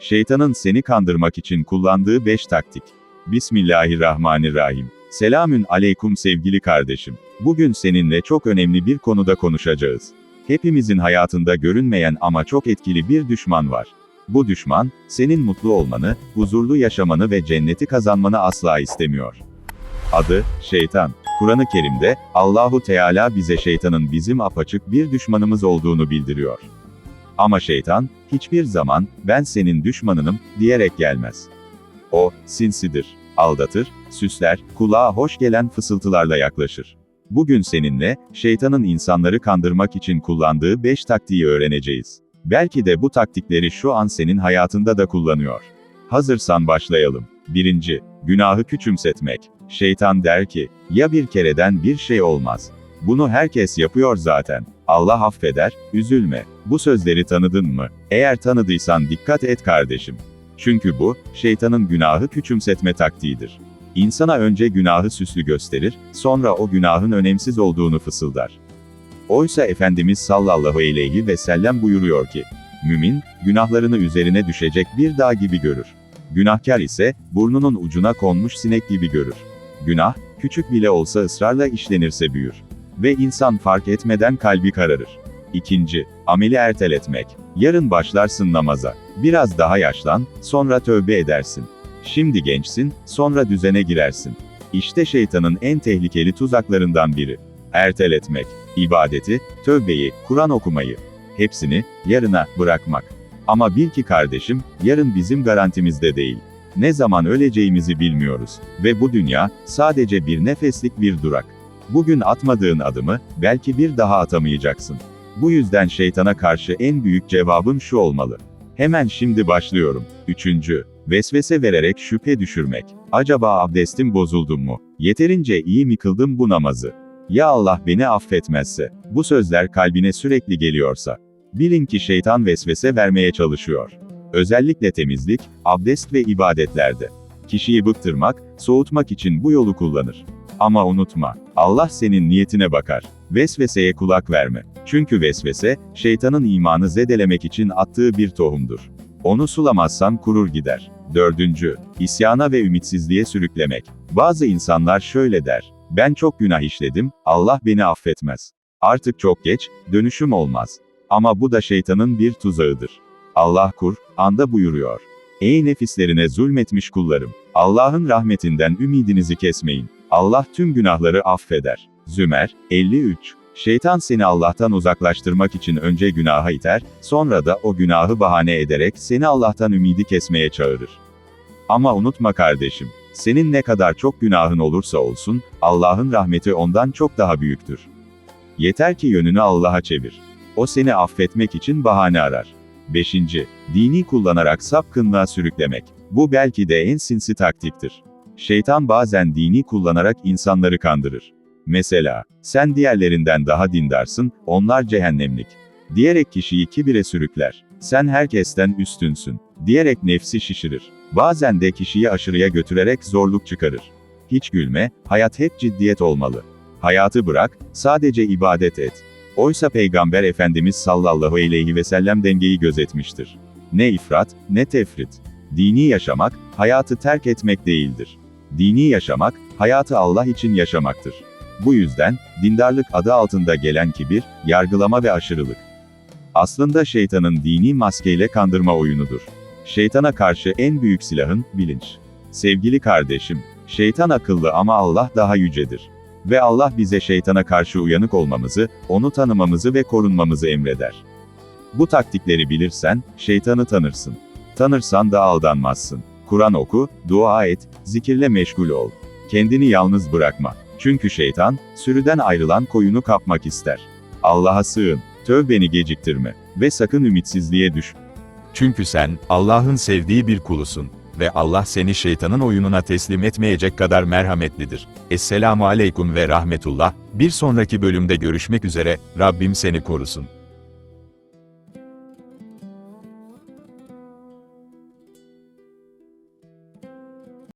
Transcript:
Şeytanın seni kandırmak için kullandığı 5 taktik. Bismillahirrahmanirrahim. Selamün aleyküm sevgili kardeşim. Bugün seninle çok önemli bir konuda konuşacağız. Hepimizin hayatında görünmeyen ama çok etkili bir düşman var. Bu düşman, senin mutlu olmanı, huzurlu yaşamanı ve cenneti kazanmanı asla istemiyor. Adı, şeytan. Kur'an-ı Kerim'de, Allahu Teala bize şeytanın bizim apaçık bir düşmanımız olduğunu bildiriyor. Ama şeytan, hiçbir zaman, ben senin düşmanınım, diyerek gelmez. O, sinsidir, aldatır, süsler, kulağa hoş gelen fısıltılarla yaklaşır. Bugün seninle, şeytanın insanları kandırmak için kullandığı 5 taktiği öğreneceğiz. Belki de bu taktikleri şu an senin hayatında da kullanıyor. Hazırsan başlayalım. 1. Günahı küçümsetmek. Şeytan der ki, ya bir kereden bir şey olmaz. Bunu herkes yapıyor zaten. Allah affeder, üzülme. Bu sözleri tanıdın mı? Eğer tanıdıysan dikkat et kardeşim. Çünkü bu, şeytanın günahı küçümsetme taktiğidir. İnsana önce günahı süslü gösterir, sonra o günahın önemsiz olduğunu fısıldar. Oysa Efendimiz sallallahu aleyhi ve sellem buyuruyor ki, Mümin, günahlarını üzerine düşecek bir dağ gibi görür. Günahkar ise, burnunun ucuna konmuş sinek gibi görür. Günah, küçük bile olsa ısrarla işlenirse büyür. Ve insan fark etmeden kalbi kararır. İkinci, ameli erteletmek. Yarın başlarsın namaza. Biraz daha yaşlan, sonra tövbe edersin. Şimdi gençsin, sonra düzene girersin. İşte şeytanın en tehlikeli tuzaklarından biri. Erteletmek, ibadeti, tövbeyi, Kur'an okumayı. Hepsini, yarına, bırakmak. Ama bil ki kardeşim, yarın bizim garantimizde değil. Ne zaman öleceğimizi bilmiyoruz. Ve bu dünya, sadece bir nefeslik bir durak. Bugün atmadığın adımı, belki bir daha atamayacaksın. Bu yüzden şeytana karşı en büyük cevabın şu olmalı. Hemen şimdi başlıyorum. Üçüncü, vesvese vererek şüphe düşürmek. Acaba abdestim bozuldu mu? Yeterince iyi mi kıldım bu namazı? Ya Allah beni affetmezse? Bu sözler kalbine sürekli geliyorsa. Bilin ki şeytan vesvese vermeye çalışıyor. Özellikle temizlik, abdest ve ibadetlerde. Kişiyi bıktırmak, soğutmak için bu yolu kullanır. Ama unutma, Allah senin niyetine bakar. Vesveseye kulak verme. Çünkü vesvese, şeytanın imanı zedelemek için attığı bir tohumdur. Onu sulamazsan kurur gider. Dördüncü, isyana ve ümitsizliğe sürüklemek. Bazı insanlar şöyle der. Ben çok günah işledim, Allah beni affetmez. Artık çok geç, dönüşüm olmaz. Ama bu da şeytanın bir tuzağıdır. Allah kur, anda buyuruyor. Ey nefislerine zulmetmiş kullarım! Allah'ın rahmetinden ümidinizi kesmeyin. Allah tüm günahları affeder. Zümer, 53. Şeytan seni Allah'tan uzaklaştırmak için önce günaha iter, sonra da o günahı bahane ederek seni Allah'tan ümidi kesmeye çağırır. Ama unutma kardeşim, senin ne kadar çok günahın olursa olsun, Allah'ın rahmeti ondan çok daha büyüktür. Yeter ki yönünü Allah'a çevir. O seni affetmek için bahane arar. 5. Dini kullanarak sapkınlığa sürüklemek. Bu belki de en sinsi taktiktir. Şeytan bazen dini kullanarak insanları kandırır. Mesela, sen diğerlerinden daha dindarsın, onlar cehennemlik. Diyerek kişiyi kibire sürükler. Sen herkesten üstünsün. Diyerek nefsi şişirir. Bazen de kişiyi aşırıya götürerek zorluk çıkarır. Hiç gülme, hayat hep ciddiyet olmalı. Hayatı bırak, sadece ibadet et. Oysa Peygamber Efendimiz sallallahu aleyhi ve sellem dengeyi gözetmiştir. Ne ifrat, ne tefrit. Dini yaşamak, hayatı terk etmek değildir. Dini yaşamak, hayatı Allah için yaşamaktır. Bu yüzden, dindarlık adı altında gelen kibir, yargılama ve aşırılık. Aslında şeytanın dini maskeyle kandırma oyunudur. Şeytana karşı en büyük silahın, bilinç. Sevgili kardeşim, şeytan akıllı ama Allah daha yücedir. Ve Allah bize şeytana karşı uyanık olmamızı, onu tanımamızı ve korunmamızı emreder. Bu taktikleri bilirsen, şeytanı tanırsın. Tanırsan da aldanmazsın. Kur'an oku, dua et, zikirle meşgul ol. Kendini yalnız bırakma. Çünkü şeytan, sürüden ayrılan koyunu kapmak ister. Allah'a sığın, tövbeni geciktirme ve sakın ümitsizliğe düş. Çünkü sen, Allah'ın sevdiği bir kulusun ve Allah seni şeytanın oyununa teslim etmeyecek kadar merhametlidir. Esselamu aleyküm ve rahmetullah, bir sonraki bölümde görüşmek üzere, Rabbim seni korusun.